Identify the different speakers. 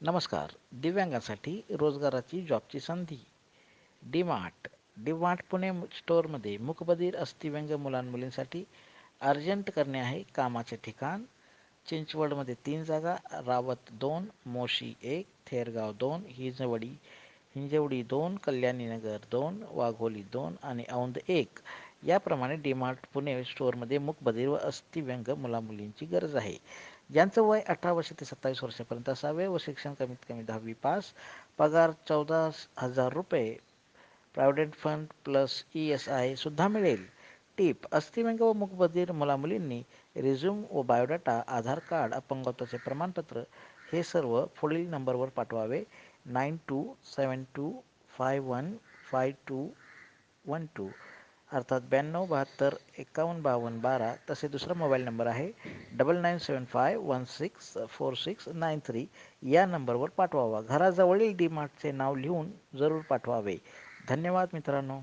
Speaker 1: नमस्कार. दिव्यांगासाठी रोजगाराची जॉबची संधी. डीमार्ट डीमार्ट पुणे स्टोअरमध्ये मूकबधीर अस्थिव्यंग मुलांमुलींसाठी अर्जंट करणे आहे कामाचे ठिकाण. चिंचवडमध्ये तीन जागा रावत दोन मोशी एक थेरगाव दोन हिंजवडी हिंजवडी दोन कल्याणीनगर दोन वाघोली दोन आणि औंध एक. याप्रमाणे डीमार्ट पुणे स्टोअरमध्ये मूकबधीर व अस्थिव्यंग मुलामुलींची गरज आहे. ज्यांचं वय अठरा वर्ष ते सत्तावीस वर्षापर्यंत असावे व शिक्षण कमीत कमी दहावी पास पगार चौदा हजार रुपये provident fund plus E S I सुद्धा मिळेल. टीप अस्थिव्यंग व मुकबधीर मुलामुलींनी रिझ्यूम व बायोडाटा आधार कार्ड अपंगत्वाचे प्रमाणपत्र हे सर्व पुढील नंबरवर पाठवावे. Nine two seven two five one five two one two अर्थात ब्याण्णव बहात्तर एकावन्न बावन्न बारा तसे दुसरा मोबाईल नंबर आहे double nine seven five one six four six nine three. या नंबरवर पाठवावा. घराजवळील डीमार्टचे नाव लिहून जरूर पाठवावे. धन्यवाद मित्रांनो.